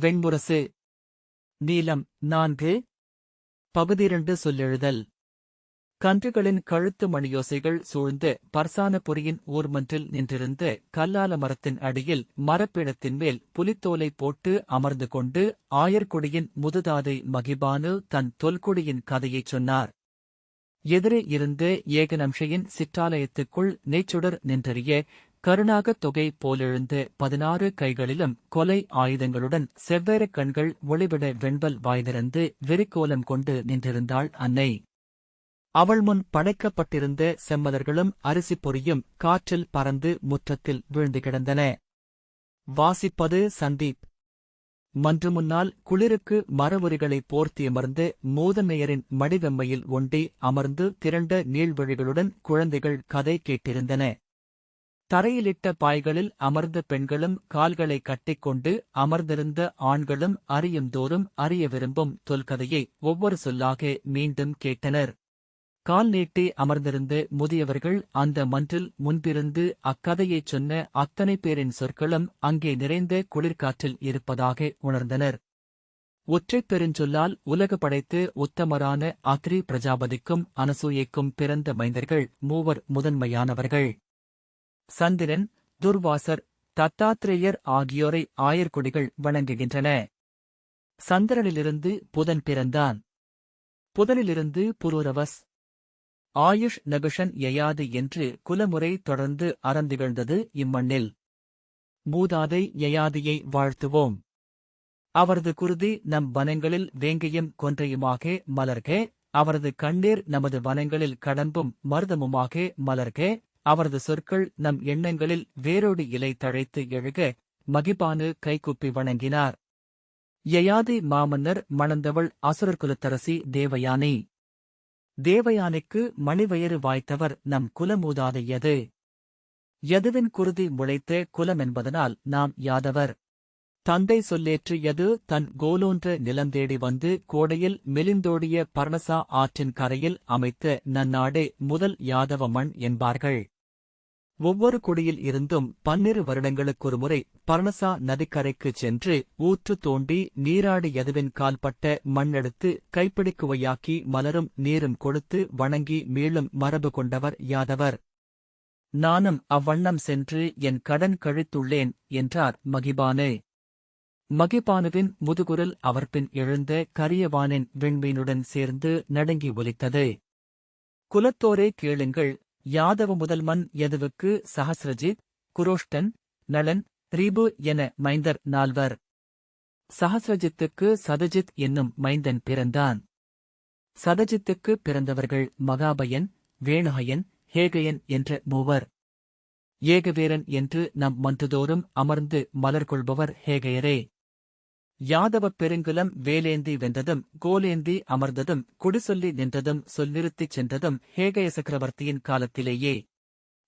வெண்முரசு நீலம் நான்கு. பகுதிரண்டு சொல்லெழுதல். கன்றுகளின் கழுத்து மணியோசைகள் சூழ்ந்து பர்சானபுரியின் ஊர்மன்றில் நின்றிருந்த கல்லால மரத்தின் அடியில் மரப்பிடத்தின் மேல் புலித்தோலை போட்டு அமர்ந்து கொண்டு ஆயர்குடியின் முதுதாதை மகிபானு தன் தொல்குடியின் கதையைச் சொன்னார். எதிரே இருந்து ஏகநம்ஷையின் சிற்றாலயத்துக்குள் நெய்ச்சுடர் நின்றறிய கருணாகத் தொகை போலெழுந்த பதினாறு கைகளிலும் கொலை ஆயுதங்களுடன் செவ்வேறு கண்கள் ஒளிவிட வெண்பல் வாய்ந்திருந்து வெறிக்கோலம் கொண்டு நின்றிருந்தாள் அன்னை. அவள் முன் படைக்கப்பட்டிருந்த செம்மலர்களும் அரிசி பொரியும் காற்றில் பறந்து முற்றத்தில் வீழ்ந்து கிடந்தன. வாசிப்பது சந்தீப். மன்று முன்னால் குளிருக்கு மரவுரிகளை போர்த்தியமர்ந்து மூதமேயரின் மடிவெம்மையில் ஒண்டி அமர்ந்து திரண்ட நீள்வழிகளுடன் குழந்தைகள் கதை கேட்டிருந்தன. தரையிலிட்ட பாய்களில் அமர்ந்த பெண்களும் கால்களை கட்டிக்கொண்டு அமர்ந்திருந்த ஆண்களும் அறியும்தோறும் அறிய விரும்பும் தொல்கதையை ஒவ்வொரு சொல்லாக மீண்டும் கேட்டனர். கால் நீட்டி அமர்ந்திருந்த முதியவர்கள் அந்த மன்றில் முன்பிருந்து அக்கதையைச் சொன்ன அத்தனை பேரின் சொற்களும் அங்கே நிறைந்த குளிர்காற்றில் இருப்பதாக உணர்ந்தனர். ஒற்றைப் பெருஞ்சொல்லால் உலக படைத்து உத்தமரான அத்ரி பிரஜாபதிக்கும் அனசூயைக்கும் பிறந்த மைந்தர்கள் மூவர் முதன்மையானவர்கள். சந்திரன் துர்வாசர் தத்தாத்ரேயர் ஆகியோரை ஆயர்குடிகள் வணங்குகின்றன. சந்திரனிலிருந்து புதன் பிறந்தான். புதனிலிருந்து புரூரவஸ். ஆயுஷ் நகுஷன் எயாது என்று குலமுறை தொடர்ந்து அறந்திகழ்ந்தது இம்மண்ணில். மூதாதை யயாதியை வாழ்த்துவோம். அவரது குருதி நம் வனங்களில் வேங்கையும் கொன்றையுமாக மலர்க அவரது கண்ணீர் நமது வனங்களில் கடம்பும் மருதமுமாக மலர்க அவரது சொற்கள் நம் எண்ணங்களில் வேரோடு இலை தழைத்து எழுக மகிபானு கைகுப்பி வணங்கினார். யயாதி மாமன்னர் மணந்தவள் அசுரர்குலத்தரசி தேவயானி. தேவயானைக்கு மணிவயறு வாய்த்தவர் நம் குலமூதாதையது. யதுவின் குருதி முளைத்த குலம் என்பதனால் நாம் யாதவர். தந்தை சொல்லேற்றியது தன் கோலோன்ற நிலந்தேடி வந்து கோடையில் மெலிந்தோடிய பர்ணசா ஆற்றின் கரையில் அமைத்த நன்னாடே முதல் யாதவ மண் என்பார்கள். ஒவ்வொரு குடியில் இருந்தும் பன்னிரு வருடங்களுக்கொருமுறை பர்ணசா நதிக்கரைக்குச் சென்று ஊற்று தோண்டி நீராடி எதுவின் கால்பட்ட மண்ணெடுத்து கைப்பிடிக்குவையாக்கி மலரும் நீரும் கொடுத்து வணங்கி மீளும் மரபு கொண்டவர் யாதவர். நானும் அவ்வண்ணம் சென்று என் கடன் கழித்துள்ளேன் என்றார் மகிபானே. மகிபானுவின் முதுகுரல் அவர்பின் எழுந்த கரியவானின் விண்மீனுடன் சேர்ந்து நடுங்கி ஒலித்தது. குலத்தோரே கேளுங்கள் யாதவ முதல்மன் யதுவுக்கு சஹஸ்ரஜித் குரோஷ்டன் நளன் ரீபு என மைந்தர் நால்வர். சஹஸ்ரஜித்துக்கு சதஜித் என்னும் மைந்தன் பிறந்தான். சதஜித்துக்கு பிறந்தவர்கள் மகாபயன் வேணுகயன் ஹேகயன் என்ற மூவர். ஏகவீரன் என்று நம் மன்றுதோறும் அமர்ந்து மலர் கொள்பவர் ஹேகையரே. யாதவப் பெருங்குலம் வேலேந்தி வென்றதும் கோலேந்தி அமர்ந்ததும் குடிசொல்லி நின்றதும் சொல்லிருத்திச் சென்றதும் ஹேகய சக்கரவர்த்தியின் காலத்திலேயே.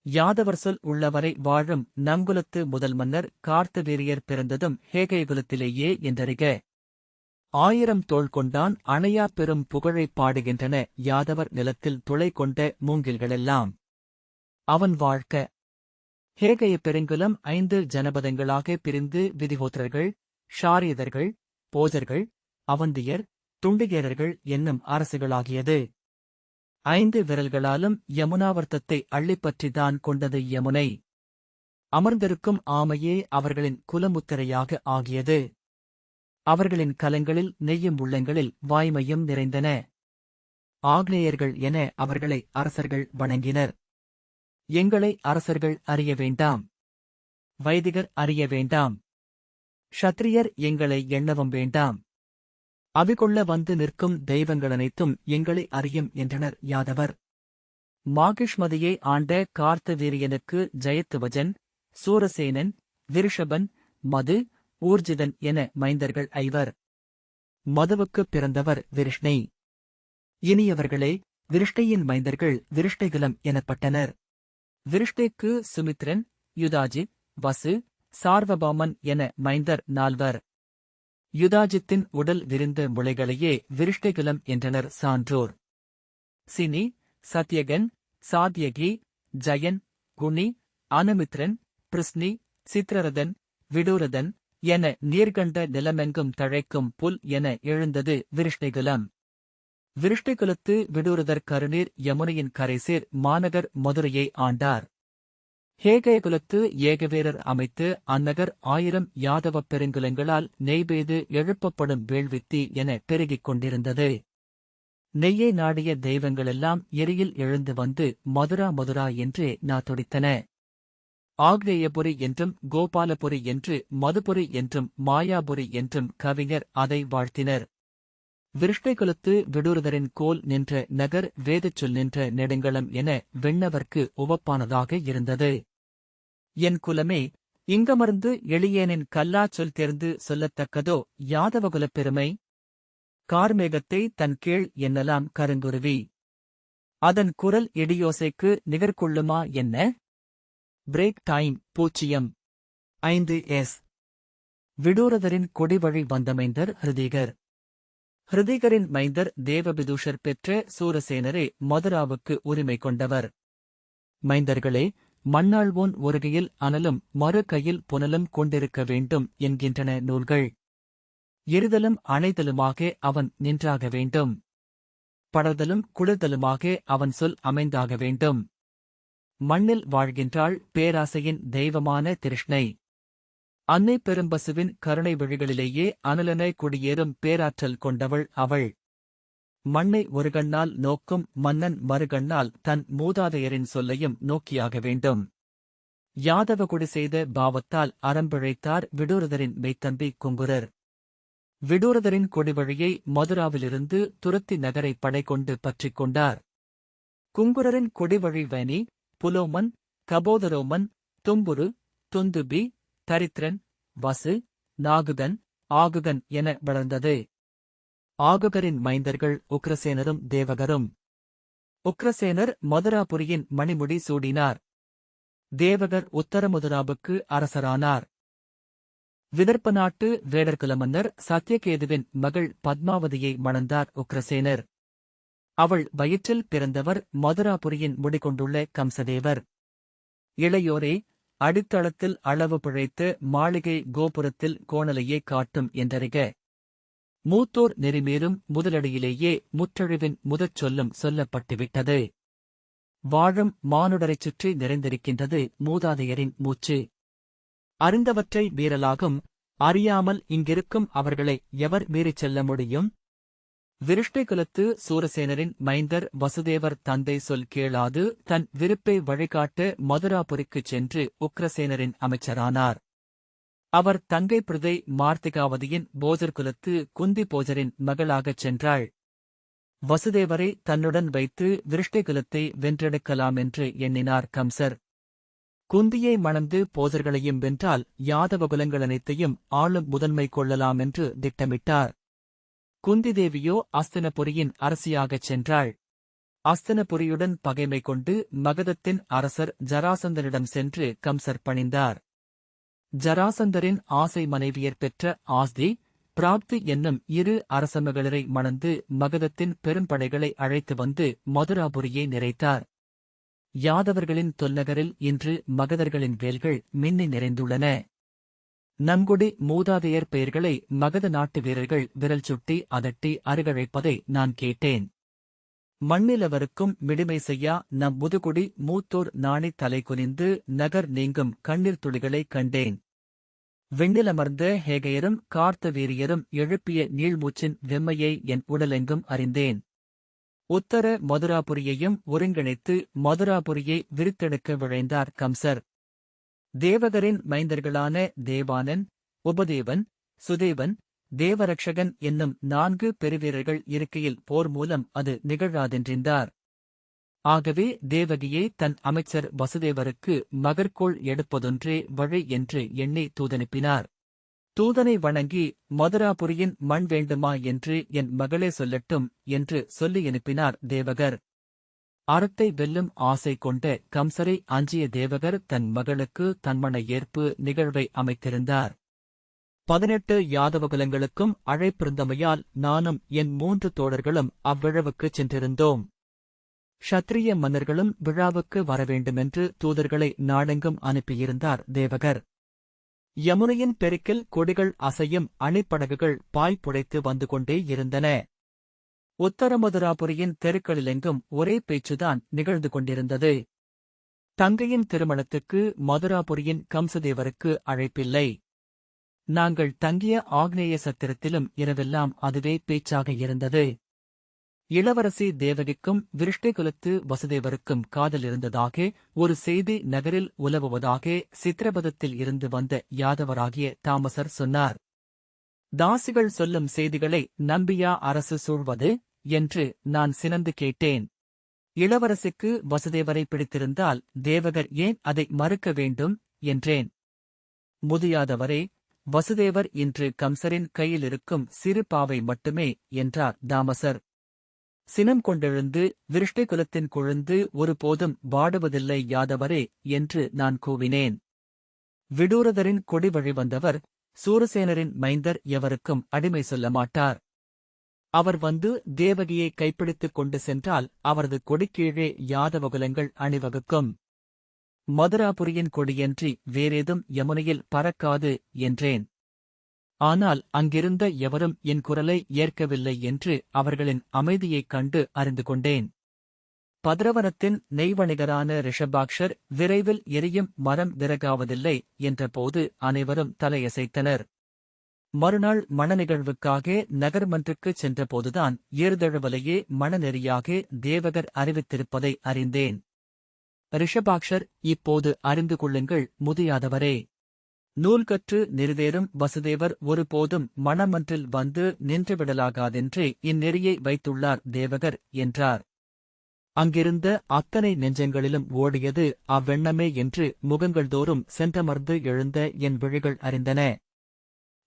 யாதவர் சொல் உள்ளவரை வாழும் நங்குலத்து முதல் மன்னர் கார்த்தவீரியர் பிறந்ததும் ஹேகயகுலத்திலேயே என்றறிக. ஆயிரம் தோள் கொண்டான் அணையா பெரும் புகழைப் பாடுகின்றன யாதவர் நிலத்தில் துளை கொண்ட மூங்கில்களெல்லாம். அவன் வாழ்க்க ஹேகய பெருங்குலம் ஐந்து ஜனபதங்களாக பிரிந்து விதிகோத்திரர்கள் ஷாரியதர்கள் போஜர்கள் அவந்தியர் துண்டிகேரர்கள் என்னும் அரசுகளாகியது. ஐந்து விரல்களாலும் யமுனாவர்த்தத்தை அள்ளிப்பற்றிதான் கொண்டது யமுனை. அமர்ந்திருக்கும் ஆமையே அவர்களின் குலமுத்திரையாக ஆகியது. அவர்களின் கலங்களில் நெய்யும் உள்ளங்களில் வாய்மையும் நிறைந்தன. ஆக்னேயர்கள் என அவர்களை அரசர்கள் வணங்கினர். எங்களை அரசர்கள் அறிய வேண்டாம். வைதிகர் அறிய வேண்டாம். ஷத்ரியர் எங்களை எண்ணவும் வேண்டாம். அவிகொள்ள வந்து நிற்கும் தெய்வங்கள் அனைத்தும் எங்களை அறியும் என்றனர் யாதவர். மாகிஷ்மதியை ஆண்ட கார்த்தவீரியனுக்கு ஜெயத்துவஜன் சூரசேனன் விருஷபன் மது ஊர்ஜிதன் என மைந்தர்கள் ஐவர். மதுவுக்குப் பிறந்தவர் விருஷ்ணை. இனியவர்களே விருஷ்டையின் மைந்தர்கள் விருஷ்டைகுலம் எனப்பட்டனர். விருஷ்டைக்கு சுமித்ரன் யுதாஜித் வசு சார்வபௌமன் என மைந்தர் நால்வர். யுதாஜித்தின் உடல் விரிந்த முளைகளையே விருஷ்டிகுலம் என்றனர் சான்றோர். சினி சத்யகன் சாத்யகி ஜயன் குணி அனுமித்ரன் பிரிஸ்னி சித்ரரதன் விடூரதன் என நீர்கண்ட நிலமெங்கும் தழைக்கும் புல் என எழுந்தது விருஷ்டிகுலம். விருஷ்டிகுலத்து விடூரதர் கருநீர் யமுனையின் கரைசீர் மாநகர் மதுரையை ஆண்டார். ஹேகயகுலத்து ஏகவேரர் அமைத்து அந்நகர் ஆயிரம் யாதவப் பெருங்குலங்களால் நெய்பெய்து எழுப்பப்படும் வேள்வித்தி என பெருகிக் கொண்டிருந்தது. நெய்யை நாடிய தெய்வங்களெல்லாம் எரியில் எழுந்து வந்து மதுரா மதுரா என்றே நாத்தொடித்தன. ஆக்ரேயபுரி என்றும் கோபாலபுரி என்று மதுபுரி என்றும் மாயாபுரி என்றும் கவிஞர் அதை வாழ்த்தினர். விருஷ்டைகுலத்து விடூரதரின் கோல் நின்ற நகர் வேதச்சொல் நின்ற நெடுங்களம் என விண்ணவர்க்கு உவப்பானதாக இருந்தது. என் குலமே இங்கமர்ந்து எளியேனின் கல்லாச் சொல் தெரிந்து சொல்லத்தக்கதோ யாதவகுலப் பெருமை? கார்மேகத்தை தன் கீழ் என்னலாம் கருங்குருவி அதன் குரல் இடியோசைக்கு நிகர்கொள்ளுமா என்ன? பிரேக் டைம் பூச்சியம். ஐந்து எஸ். விடூரதரின் கொடிவழி வந்தமைந்தர் ஹிருதிகர். ஹிருதிகரின் மைந்தர் தேவபிதூஷர் பெற்ற சூரசேனரே மதுராவுக்கு உரிமை கொண்டவர். மைந்தர்களே மண்ணாழ்வோன் ஒருகையில் அனலும் மறு கையில் புனலும் கொண்டிருக்க வேண்டும் என்கின்றன நூல்கள். எரிதலும் அணைதலுமாக அவன் நின்றாக வேண்டும். படர்தலும் குளிர்தலுமாக அவன் சொல் அமைந்தாக வேண்டும். மண்ணில் வாழ்கின்றாள் பேராசையின் தெய்வமான திருஷ்ணை. அன்னை பெரும்பசுவின் கருணை விழிகளிலேயே அனலனை குடியேறும் பேராற்றல் கொண்டவள் அவள். மண்ணை ஒரு கண்ணால் நோக்கும் மன்னன் மறுகண்ணால் தன் மூதாதையரின் சொல்லையும் நோக்கியாக வேண்டும். யாதவகுடி செய்த பாவத்தால் அறம்பிழைத்தார் விடூரதரின் மெய்த்தம்பி குங்குரர். விடூரதரின் கொடிவழியை மதுராவிலிருந்து துரத்தி நகரை படை கொண்டு பற்றிக் கொண்டார். குங்குரரின் கொடிவழி வேணி புலோமன் கபோதரோமன் தும்புரு துந்துபி தரித்திரன் வசு நாகுதன் ஆகுகன் என வளர்ந்தது. ஆகுகரின் மைந்தர்கள் உக்ரசேனரும் தேவகரும். உக்ரசேனர் மதுராபுரியின் மணிமுடி சூடினார். தேவகர் உத்தரமுதுராவுக்கு அரசரானார். விதர்ப்ப நாட்டு வேடர்குல மன்னர் சத்யகேதுவின் மகள் பத்மாவதியை மணந்தார் உக்ரசேனர். அவள் வயிற்றில் பிறந்தவர் மதுராபுரியின் முடிகொண்டுள்ள கம்சதேவர். இளையோரே அடித்தளத்தில் அளவு பிழைத்து மாளிகை கோபுரத்தில் கோணலையே காட்டும் என்றறிக. மூத்தோர் நெறிமேலும் முதலடியிலேயே முற்றழிவின் முதற் சொல்லும் சொல்லப்பட்டுவிட்டது. வாழும் மானுடரைச் சுற்றி நிறைந்திருக்கின்றது மூதாதையரின் மூச்சு. அறிந்தவற்றை மீறலாகும் அறியாமல் இங்கிருக்கும் அவர்களை எவர் மீறிச் செல்ல முடியும்? விருஷ்டிகுலத்து சூரசேனரின் மைந்தர் வசுதேவர் தந்தை சொல் கேளாது தன் விருப்பை வழிகாட்ட மதுராபுரிக்குச் சென்று உக்ரசேனரின் அமைச்சரானார். அவர் தங்கை பிரதை மார்த்திகாவதியின் போஜர் குலத்து குந்தி போஜரின் மகளாகச் சென்றாள். வசுதேவரை தன்னுடன் வைத்து விருஷ்டிகுலத்தை வென்றெடுக்கலாம் என்று எண்ணினார் கம்சர். குந்தியை மணந்து போஜர்களையும் வென்றால் யாதவ குலங்கள் அனைத்தையும் ஆளும் முதன்மை கொள்ளலாம் என்று திட்டமிட்டார். குந்தி தேவியோ அஸ்தனபுரியின் அரசியாகச் சென்றாள். அஸ்தனபுரியுடன் பகைமை கொண்டு மகதத்தின் அரசர் ஜராசந்தனிடம் சென்று கம்சர் பணிந்தார். ஜராசந்தரின் ஆசை மனைவியர் பெற்ற ஆஸ்தி பிராப்தி என்னும் இரு அரசமகளிரை மணந்து மகதத்தின் பெரும்படைகளை அழைத்து வந்து மதுராபுரியை நிறைத்தார். யாதவர்களின் தொல்லகரில் இன்று மகதர்களின் வேல்கள் மின்னி நிறைந்துள்ளன. நங்குடி மூதாதையர் பெயர்களை மகத நாட்டு வீரர்கள் விரல் சுட்டி அதட்டி அருகழைப்பதை நான் கேட்டேன். மண்ணிலவருக்கும் மிடிமை செய்யா நம் முதுகுடி மூத்தோர் நாணி தலை குனிந்து நகர் நீங்கும் கண்ணீர் துளிகளைக் கண்டேன். விண்ணிலமர்ந்த ஹேகையரும் கார்த்த வீரியரும் எழுப்பிய நீழ்மூச்சின் வெம்மையை என் உடலெங்கும் அறிந்தேன். உத்தர மதுராபுரியையும் ஒருங்கிணைத்து மதுராபுரியை விரித்தெடுக்க விழைந்தார் கம்சர். தேவகரின் மைந்தர்களான தேவானன் உபதேவன் சுதேவன் தேவரக்ஷகன் என்னும் நான்கு பெருவீரர்கள் இருக்கையில் போர் மூலம் அது நிகழாதென்றிருந்தார். ஆகவே தேவகியை தன் அமைச்சர் வசுதேவருக்கு மகர்கோள் எடுப்பதொன்றே வழி என்று எண்ணி தூதனுப்பினார். தூதனை வணங்கி மதுராபுரியின் மண் வேண்டுமா என்று என் மகளே சொல்லட்டும் என்று சொல்லி அனுப்பினார் தேவகர். அறத்தை வெல்லும் ஆசை கொண்ட கம்சரை அஞ்சிய தேவகர் தன் மகளுக்கு தன்மன ஏற்பு நிகழ்வை அமைத்திருந்தார். பதினெட்டு யாதவகுலங்களுக்கும் அழைப்பிருந்தமையால் நானும் என் மூன்று தோழர்களும் அவ்விழவுக்குச் சென்றிருந்தோம். ஷத்திரிய மன்னர்களும் விழாவுக்கு வரவேண்டுமென்று தூதர்களை நாடெங்கும் அனுப்பியிருந்தார் தேவகர். யமுனையின் பெருக்கில் கொடிகள் அசையும் அணிப்படகுகள் பாய் புடைத்து வந்து கொண்டே இருந்தன. உத்தரமதுராபுரியின் தெருக்களிலெங்கும் ஒரே பேச்சுதான் நிகழ்ந்து கொண்டிருந்தது. தங்கையின் திருமணத்துக்கு மதுராபுரியின் கம்சதேவருக்கு அழைப்பில்லை. நாங்கள் தங்கிய ஆக்னேய சத்திரத்திலும் இரவெல்லாம் அதுவே பேச்சாக இருந்தது. இளவரசி தேவகிக்கும் விருஷ்டிகுலத்து வசுதேவருக்கும் காதல் இருந்ததாக ஒரு செய்தி நகரில் உலவுவதாக சித்திரபதத்தில் இருந்து வந்த யாதவராகிய தாமசர் சொன்னார். தாசிகள் சொல்லும் செய்திகளை நம்பியா அரசு சூழ்வது? என்று நான் சினந்து கேட்டேன். இளவரசிக்கு வசுதேவரை பிடித்திருந்தால் தேவகர் ஏன் அதை மறுக்க வேண்டும்? என்றேன். முதியாதவரே வசுதேவர் இன்று கம்சரின் கையில் இருக்கும் சிறு பாவை மட்டுமே என்றார் தாமசர். சினம் கொண்டெழுந்து விருஷ்டி குலத்தின் குழுந்து ஒருபோதும் வாடுவதில்லை யாதவரே என்று நான் கூவினேன். விடூரதரின் கொடி வழி வந்தவர் சூரசேனரின் மைந்தர் எவருக்கும் அடிமை சொல்ல மாட்டார். அவர் வந்து தேவகியை கைப்பிடித்துக் கொண்டு சென்றால் அவரது கொடிக்கீழே யாதவகுலங்கள் அணிவகுக்கும். மதுராபுரியின் கொடியன்றி வேறேதும் யமுனையில் பறக்காது என்றேன். ஆனால் அங்கிருந்த எவரும் என் குரலை ஏற்கவில்லை என்று அவர்களின் அமைதியைக் கண்டு அறிந்து கொண்டேன். பத்ரவனத்தின் நெய்வணிகரான ரிஷபாக்ஷர் விரைவில் எரியும் மரம் விறகாவதில்லை என்றபோது அனைவரும் தலையசைத்தனர். மறுநாள் மணநிகழ்வுக்காக நகர்மன்றுக்குச் சென்றபோதுதான் ஏறுதழுவலையே மணநெறியாக தேவகர் அறிவித்திருப்பதை அறிந்தேன். ரிஷபாக்ஷர் இப்போது அறிந்து கொள்ளுங்கள் முதியாதவரே. நூல்கற்று கற்று வசுதேவர் ஒருபோதும் மணமன்றில் வந்து நின்றுவிடலாகாதென்றே இந்நெறியை வைத்துள்ளார் தேவகர் என்றார். அங்கிருந்த அத்தனை நெஞ்சங்களிலும் ஓடியது அவ்வெண்ணமே என்று முகங்கள்தோறும் சென்றமர்ந்து எழுந்த என் விழிகள் அறிந்தன.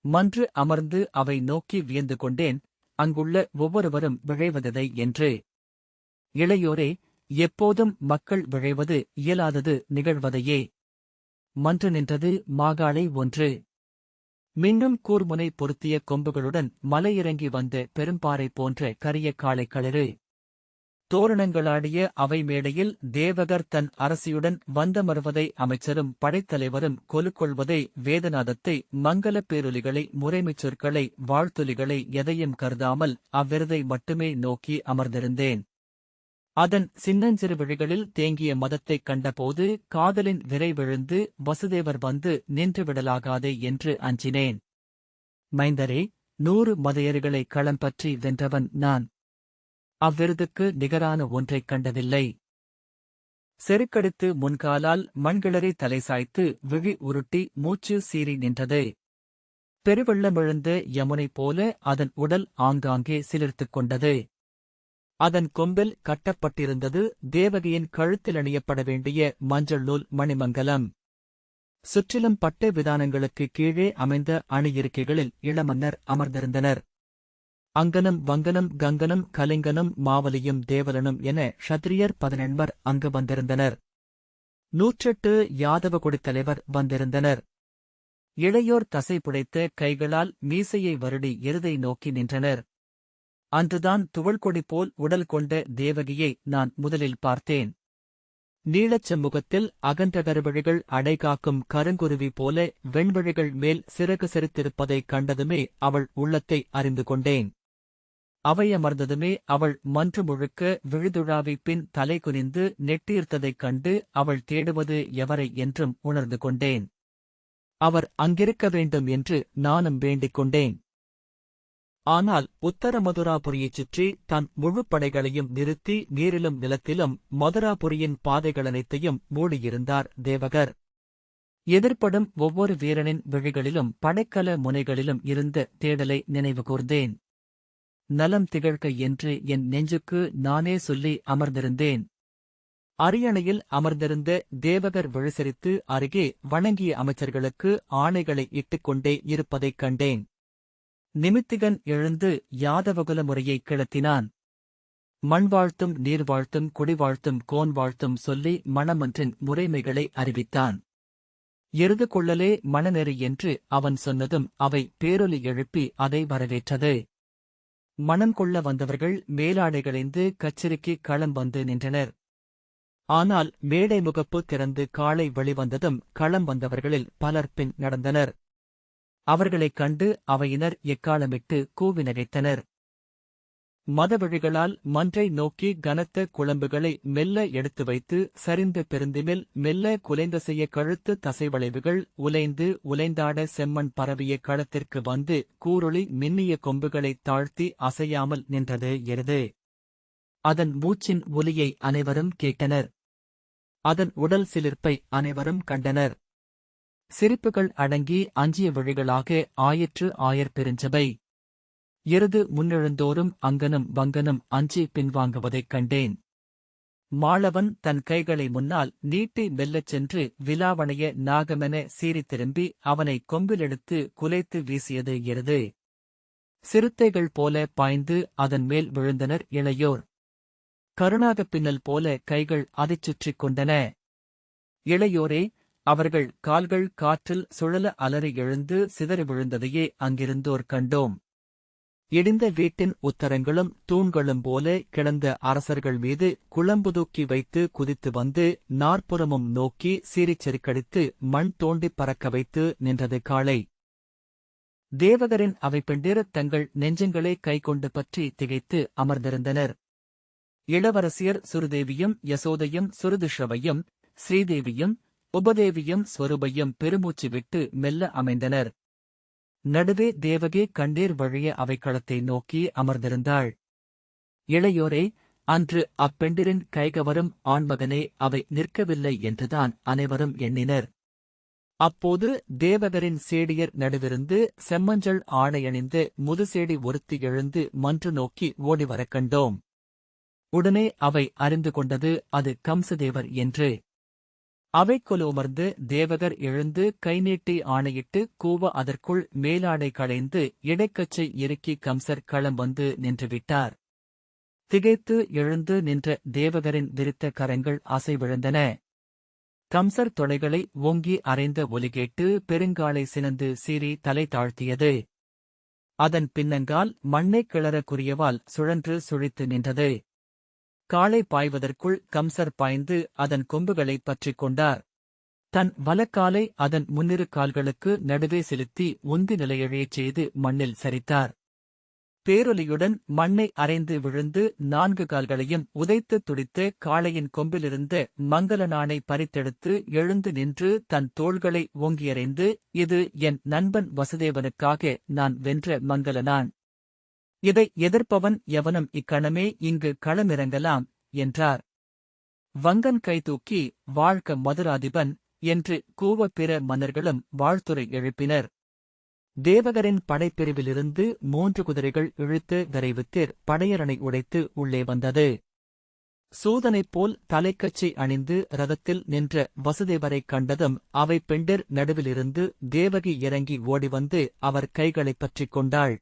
மன்று அமர்ந்து அவை நோக்கி வியந்து கொண்டேன் அங்குள்ள ஒவ்வொருவரும் விழைவதை என்று. இளையோரே எப்போதும் மக்கள் விழைவது இயலாதது நிகழ்வதையே. மன்று நின்றது மாகாளை ஒன்று. மின்னும் கூர்முனை பொருத்திய கொம்புகளுடன் மலையிறங்கி வந்த பெரும்பாறை போன்ற கரிய காளை களிறு. தோரணங்களாடிய அவை மேடையில் தேவகர் தன் அரசியுடன் வந்தமர்வதை அமைச்சரும் படைத்தலைவரும் கொலுக்கொள்வதை வேதநாதத்தை மங்களப் பேரொலிகளை முறைமைச் சொற்களை வாழ்த்தொலிகளை எதையும் கருதாமல் அவ்விருதை மட்டுமே நோக்கி அமர்ந்திருந்தேன். அதன் சின்னஞ்சிறு விழிகளில் தேங்கிய மதத்தைக் கண்டபோது காதலின் விரை விழுந்து வசுதேவர் வந்து நின்றுவிடலாகாதே என்று அஞ்சினேன். மைந்தரே நூறு மதையர்களை களம் பற்றி வென்றவன் நான். அவ்விருதுக்கு நிகரான ஒன்றைக் கண்டதில்லை. செருக்கடித்து முன்காலால் மண்கிளறி தலை சாய்த்து விழி உருட்டி மூச்சு சீறி நின்றது. பெருவெள்ளமிழுந்த யமுனை போல அதன் உடல் ஆங்காங்கே சிலிர்த்துக் கொண்டது. அதன் கொம்பில் கட்டப்பட்டிருந்தது தேவகியின் கழுத்தில் அணியப்பட வேண்டிய மஞ்சள் நூல் மணிமங்கலம். சுற்றிலும் பட்டை விதானங்களுக்கு கீழே அமைந்த அணியிருக்கைகளில் இளமன்னர் அமர்ந்திருந்தனர். அங்கனம் வங்கனம் கங்கனம் கலிங்கனும் மாவலியும் தேவலனும் என ஷத்ரியர் பதினெண்பர் அங்கு வந்திருந்தனர். நூற்றெட்டு யாதவ தலைவர் வந்திருந்தனர். இளையோர் தசை புடைத்த கைகளால் மீசையை வருடி எருதை நோக்கி நின்றனர். அன்றுதான் துவள்கொடி போல் உடல் கொண்ட தேவகியை நான் முதலில் பார்த்தேன். நீளச் செம்முகத்தில் அகன்ற கருவழிகள் அடைகாக்கும் கருங்குருவி போல வெண்வழிகள் மேல் சிறகு செறித்திருப்பதைக் கண்டதுமே அவள் உள்ளத்தை அறிந்து கொண்டேன். அவையமர்ந்ததுமே அவள் மன்று முழுக்க விழுதுழாவிப் பின் தலை குனிந்து நெட்டியிருத்ததைக் கண்டு அவள் தேடுவது எவரை என்றும் உணர்ந்து கொண்டேன். அவர் அங்கிருக்க வேண்டும் என்று நானும் வேண்டிக் கொண்டேன். ஆனால் உத்தர மதுராபுரியைச் சுற்றி தன் முழு படைகளையும் நிறுத்தி நீரிலும் நிலத்திலும் மதுராபுரியின் பாதைகளனைத்தையும் மூடியிருந்தார் தேவகர். எதிர்ப்படும் ஒவ்வொரு வீரனின் விழிகளிலும் படைக்கல முனைகளிலும் இருந்த தேடலை நினைவுகூர்ந்தேன். நலம் திகழ்க என்று என் நெஞ்சுக்கு நானே சொல்லி அமர்ந்திருந்தேன். அரியணையில் அமர்ந்திருந்த தேவகர் விழிசரித்து அருகே வணங்கிய அமைச்சர்களுக்கு ஆணைகளை இட்டுக்கொண்டே இருப்பதைக் கண்டேன். நிமித்திகன் எழுந்து யாதவகுல முறையை கிளத்தினான். மண் வாழ்த்தும் நீர் வாழ்த்தும் குடி வாழ்த்தும் கோன் வாழ்த்தும் சொல்லி மணமன்றின் முறைமைகளை அறிவித்தான். எருது கொள்ளலே மணநெறி என்று அவன் சொன்னதும் அவை பேரொலி எழுப்பி அதை வரவேற்றது. மணம் கொள்ள வந்தவர்கள் மேலாடைகளைந்து கச்சேரிக்கு களம் வந்து நின்றனர். ஆனால் மேடை முகப்பு திறந்து காலை வெளிவந்ததும் களம் வந்தவர்களில் பலர் பின் நடந்தனர். அவர்களைக் கண்டு அவையினர் எக்காலமிட்டு கூவி நகைத்தனர் மதவழிகளால் மன்றை நோக்கி கனத்த குழம்புகளை மெல்ல எடுத்து வைத்து சரிந்த பெருந்திமில் மெல்ல குலைந்த செய்ய கழுத்து தசைவளைவுகள் உலைந்து உலைந்தாட செம்மண் பரவிய களத்திற்கு வந்து கூருளி மின்னிய கொம்புகளைத் தாழ்த்தி அசையாமல் நின்றது எருது. அதன் மூச்சின் ஒலியை அனைவரும் கேட்டனர். அதன் உடல் சிலிர்ப்பை அனைவரும் கண்டனர். சிரிப்புகள் அடங்கி அஞ்சிய வழிகளாக ஆயிற்று ஆயர் பெருஞ்சபை. எருது முன்னெழுந்தோறும் அங்கனும் வங்கனும் அஞ்சி பின்வாங்குவதைக் கண்டேன். மாளவன் தன் கைகளை முன்னால் நீட்டி மெல்லச் சென்று விலாவணைய நாகமென சீறித் திரும்பி அவனை கொம்பிலெடுத்து குலைத்து வீசியது எருது. சிறுத்தைகள் போல பாய்ந்து அதன் மேல் விழுந்தனர் இளையோர். கருணாகப் பின்னல் போல கைகள் அதைச் சுற்றிக் கொண்டன. இளையோரே அவர்கள் கால்கள் காற்றில் சுழல அலறி எழுந்து சிதறி விழுந்ததையே அங்கிருந்தோர் கண்டோம். இடிந்த வீட்டின் உத்தரங்களும் தூண்களும் போல கிடந்த அரசர்கள் மீது குளம்புதூக்கி வைத்து குதித்து வந்து நாற்புறமும் நோக்கி சீறிச் செருக்கடித்து மண் தோண்டிப் பறக்க வைத்து நின்றது காளை. தேவகரின் அவை பெண்டிர தங்கள் நெஞ்சங்களை கைகொண்டு பற்றி திகைத்து அமர்ந்திருந்தனர். இளவரசியர் சுருதேவியும் யசோதையும் சுருதிஷவையும் ஸ்ரீதேவியும் உபதேவியும் ஸ்வரூபையும் பெருமூச்சு விட்டு மெல்ல அமைந்தனர். நடுவே தேவகி கண்ணீர் வழிய அவைக்களத்தை நோக்கி அமர்ந்திருந்தாள். இளையோரே அன்று அப்பெண்டிரின் கைகவரும் ஆண்மகனே அவை நிற்கவில்லை என்றுதான் அனைவரும் எண்ணினர். அப்போது தேவகரின் சேடியர் நடுவிருந்து செம்மஞ்சள் ஆணையணிந்து முதுசேடி ஒருத்தி எழுந்து மன்று நோக்கி ஓடி வரக் கண்டோம். உடனே அவை அறிந்து கொண்டது அது கம்சதேவர் என்று. அவைக்கொலு உமர்ந்து தேவகர் எழுந்து கைநீட்டி ஆணையிட்டு கூவ அதற்குள் மேலாடை களைந்து இடைக்கச்சை இறுக்கி கம்சர் களம் வந்து நின்றுவிட்டார். திகைத்து எழுந்து நின்ற தேவகரின் விரித்த கரங்கள் அசைவிழந்தன கம்சர் தொலைகளை ஓங்கி அறைந்த ஒலிகேட்டு பெருங்காலை சினந்து சீறி தலை தாழ்த்தியது. அதன் பின்னங்கால் மண்ணைக் கிளற குறியவால் சுழன்று சுழித்து நின்றது. காளை பாய்வதற்குள் கம்சர் பாய்ந்து அதன் கொம்புகளைப் பற்றிக் கொண்டார். தன் வலக்காலை அதன் முன்னிரு கால்களுக்கு நடுவே செலுத்தி உந்தி நிலையழையச் செய்து மண்ணில் சரித்தார். பேரொலியுடன் மண்ணை அரைந்து விழுந்து நான்கு கால்களையும் உதைத்து துடித்து காளையின் கொம்பிலிருந்த மங்களனானை பறித்தெடுத்து எழுந்து நின்று தன் தோள்களை ஓங்கியறைந்து இது என் நண்பன் வசுதேவனுக்காக நான் வென்ற மங்களனான் இதை எதிர்ப்பவன் எவனும் இக்கணமே இங்கு களமிறங்கலாம் என்றார். வங்கன் கைதூக்கி வாழ்க மதுராதிபன் என்று கூவ பிற மன்னர்களும் வாழ்த்துரை எழுப்பினர். தேவகரின் படைப்பிரிவிலிருந்து மூன்று குதிரைகள் இழுத்து விரைவுத்தேர் படையரணை உடைத்து உள்ளே வந்தது. சூதனைப் போல் தலைக்கச்சை அணிந்து ரதத்தில் நின்ற வசுதேவரைக் கண்டதும் அவை பெண்டிர் நடுவிலிருந்து தேவகி இறங்கி ஓடிவந்து அவர் கைகளைப் பற்றிக் கொண்டாள்.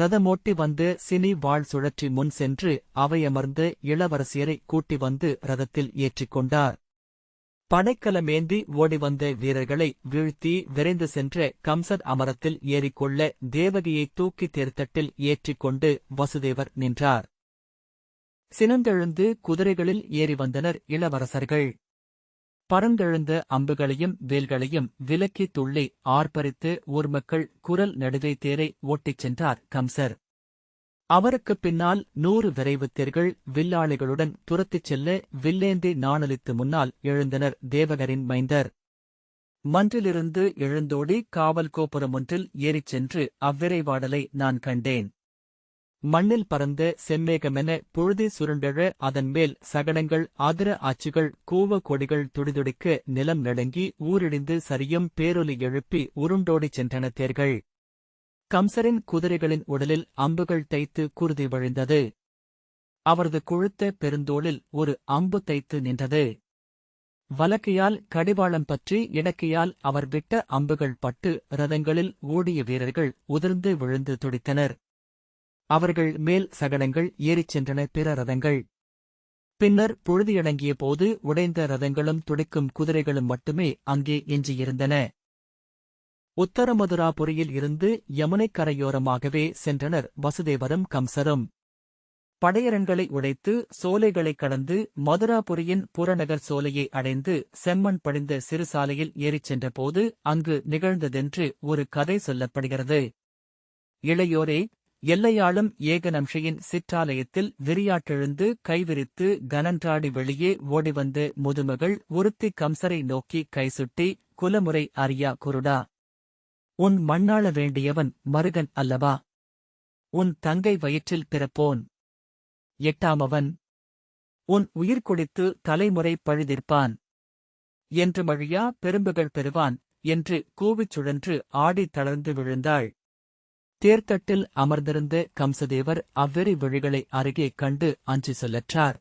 ரதமோட்டி வந்து சினி வாழ் சுழற்றி முன் சென்று அவையமர்ந்து இளவரசியரை கூட்டி வந்து ரதத்தில் ஏற்றிக் கொண்டார். படைக்கலமேந்தி ஓடிவந்த வீரர்களை வீழ்த்தி விரைந்து சென்ற கம்சர் அமரத்தில் ஏறிக்கொள்ள தேவகியை தூக்கி தேர்த்தட்டில் ஏற்றிக் கொண்டு வசுதேவர் நின்றார். சினந்தெழுந்து குதிரைகளில் ஏறி வந்தனர் இளவரசர்கள். பறந்தெழுந்த அம்புகளையும் வேல்களையும் விலக்கி துள்ளி ஆர்ப்பரித்து ஊர்மக்கள் குரல் நடுவே தேரை ஓட்டிச் சென்றார் கம்சர். அவருக்குப் பின்னால் நூறு விரைவுத் தேர்கள் வில்லாளிகளுடன் துரத்திச் செல்ல வில்லேந்தி நாணலித்து முன்னால் எழுந்தனர் தேவகரின் மைந்தர். மன்றிலிருந்து எழுந்தோடி காவல் கோபுரம் ஒன்றில் ஏறிச் சென்று அவ்விரைவாடலை நான் கண்டேன். மண்ணில் பறந்த செம்மேகமென புழுதி சுருண்டெழ அதன் மேல் சகடங்கள் அதிர ஆட்சிகள் கூவ கொடிகள் துடிதுடிக்க நிலம் நடுங்கி ஊரிடிந்து சரியும் பேரொலி எழுப்பி உருண்டோடிச் சென்றன தேர்கள். கம்சரின் குதிரைகளின் உடலில் அம்புகள் தைத்து குருதி வழிந்தது. அவரது கொழுத்த பெருந்தோளில் ஒரு அம்பு தைத்து நின்றது. வலக்கையால் கடிவாளம் பற்றி இடக்கையால் அவர் விட்ட அம்புகள் பட்டு ரதங்களில் ஓடிய வீரர்கள் உதிர்ந்து விழுந்து துடித்தனர். அவர்கள் மேல் சகடங்கள் ஏறிச் சென்றன பிற ரதங்கள். பின்னர் பொழுதியடங்கிய போது உடைந்த ரதங்களும் துடைக்கும் குதிரைகளும் மட்டுமே அங்கே எஞ்சியிருந்தன. உத்தரமதுராபுரியில் இருந்து யமுனைக் கரையோரமாகவே சென்றனர் வசுதேவரும் கம்சரும். படையரண்களை உடைத்து சோலைகளைக் கடந்து மதுராபுரியின் புறநகர் சோலையை அடைந்து செம்மண் படிந்த சிறு சாலையில் ஏறிச் சென்றபோது அங்கு நிகழ்ந்ததென்று ஒரு கதை சொல்லப்படுகிறது. இளையோரே எல்லையாளும் ஏகநம்ஷையின் சிற்றாலயத்தில் விரியாட்டெழுந்து கைவிரித்து கனன்றாடி வெளியே ஓடிவந்து முதுமகள் ஒருத்தி கம்சரை நோக்கி கைசுட்டி குலமுறை அறியா குருடா உன் மண்ணாள வேண்டியவன் மருகன் அல்லவா? உன் தங்கை வயிற்றில் பிறப்போன் எட்டாமவன். உன் உயிர் குடித்து தலைமுறை பழுதிருப்பான். என்று மழியா பெரும்புகள் பெறுவான் என்று கூவிச் சுழன்று ஆடித் தளர்ந்து விழுந்தாள். தேர்தட்டில் அமர்ந்திருந்த கம்சதேவர் அவ்வெறி விழிகளை அருகே கண்டு அஞ்சி சொல்லற்றார்.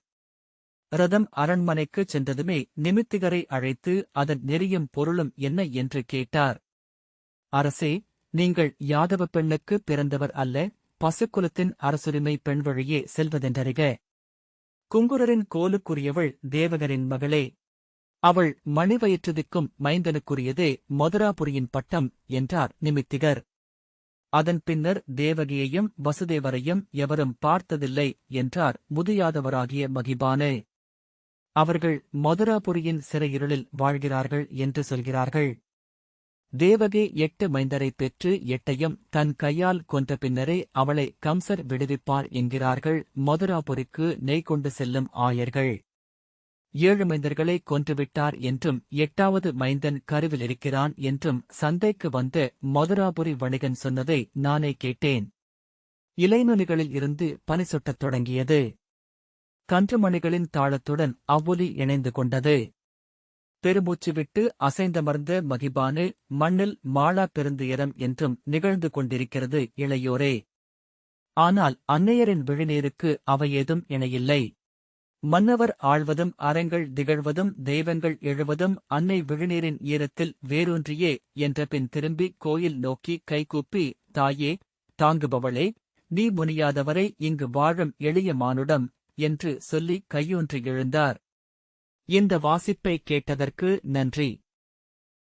ரதம் அரண்மனைக்குச் சென்றதுமே நிமித்திகரை அழைத்து அதன் நெறியும் பொருளும் என்ன என்று கேட்டார். அரசே நீங்கள் யாதவ பெண்ணுக்கு பிறந்தவர் அல்ல பசுக்குலத்தின் அரசுரிமை பெண் வழியே செல்வதென்றறிக. குங்குரரின் கோலுக்குரியவள் தேவகரின் மகளே. அவள் மணிவயிற்றுதிக்கும் மைந்தனுக்குரியதே மதுராபுரியின் பட்டம் என்றார் நிமித்திகர். அதன் பின்னர் தேவகியையும் வசுதேவரையும் எவரும் பார்த்ததில்லை என்றார் முதியாதவராகிய மகிபானே. அவர்கள் மதுராபுரியின் சிறையிருளில் வாழ்கிறார்கள் என்று சொல்கிறார்கள். தேவகி எட்டு மைந்தரைப் பெற்று எட்டையும் தன் கையால் கொன்ற பின்னரே அவளை கம்சர் விடுவிப்பார் என்கிறார்கள். மதுராபுரிக்கு நெய் கொண்டு செல்லும் ஆயர்கள். ஏழு மைந்தர்களை கொன்றுவிட்டார் என்றும் எட்டாவது மைந்தன் கருவில் இருக்கிறான் என்றும் சந்தைக்கு வந்த மதுராபுரி வணிகன் சொன்னதை நானே கேட்டேன். இலைநுனிகளில் இருந்து பனி சுட்டத் தொடங்கியது. கன்றுமணிகளின் தாளத்துடன் அவ்வொலி இணைந்து கொண்டது. பெருமூச்சு விட்டு அசைந்தமர்ந்த மகிபானு மண்ணில் மாளா பெருந்துயரம் என்றும் நிகழ்ந்து கொண்டிருக்கிறது இளையோரே. ஆனால் அன்னையரின் விழிநீருக்கு அவை ஏதும் இணையில்லை. மன்னவர் ஆழ்வதும் அறங்கள் திகழ்வதும் தெய்வங்கள் எழுவதும் அன்னை விழுநீரின் ஈரத்தில் வேரூன்றியே என்ற பின் திரும்பி கோயில் நோக்கி கைகூப்பி தாயே தாங்குபவளே நீ முனியாதவரை இங்கு வாழும் எளிய மானுடம் என்று சொல்லி கையூன்றி எழுந்தார். இந்த வாசிப்பை கேட்டதற்கு நன்றி.